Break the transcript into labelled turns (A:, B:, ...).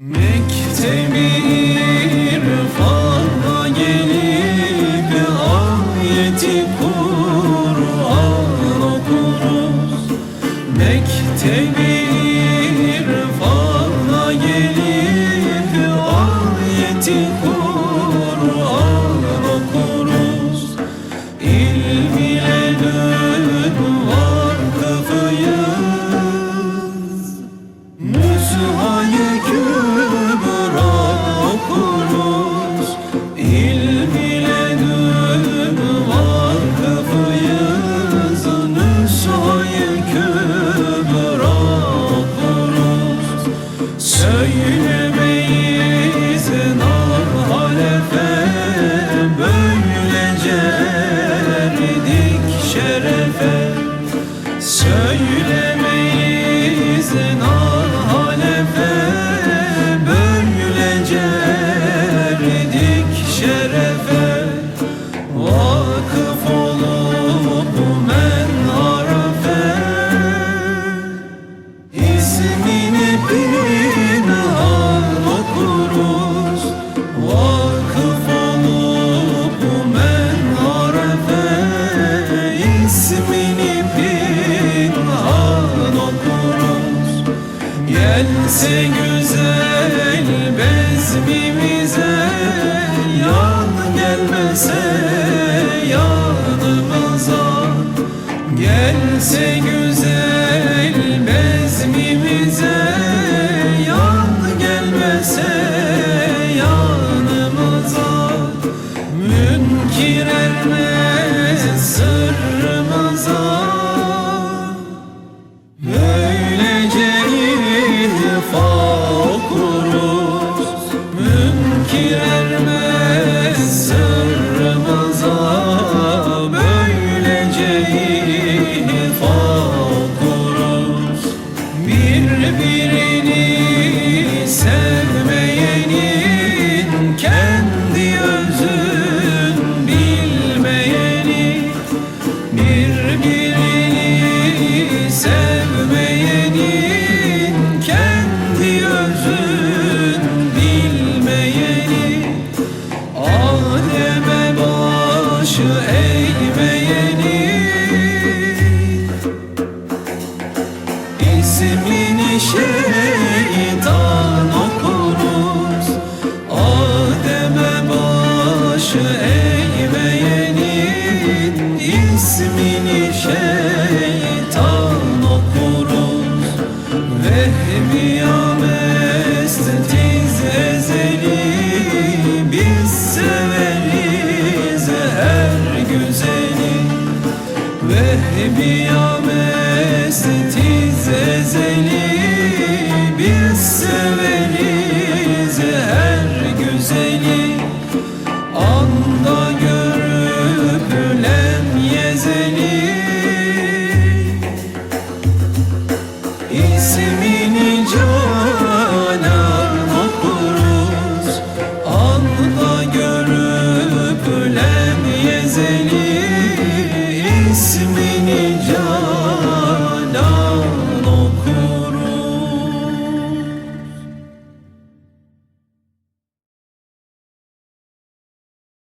A: Mektebi irfana gelip ayeti Kur'an okuruz. Mektebi irfana gelip ayeti Kur'an okuruz. İlm ile dün vakıfıyız Nüshayı kübra erdik şerefe. Söylemeyiz Gelse güzel bezmimize Belki ermez sırrımıza Böylece infak oluruz Birbirini sevmeyenin Kendi özün bilmeyeni Birbirini ismini şeytan okuruz. Vehbiya mestiz ezeli Biz severiz her güzeli. Vehbiya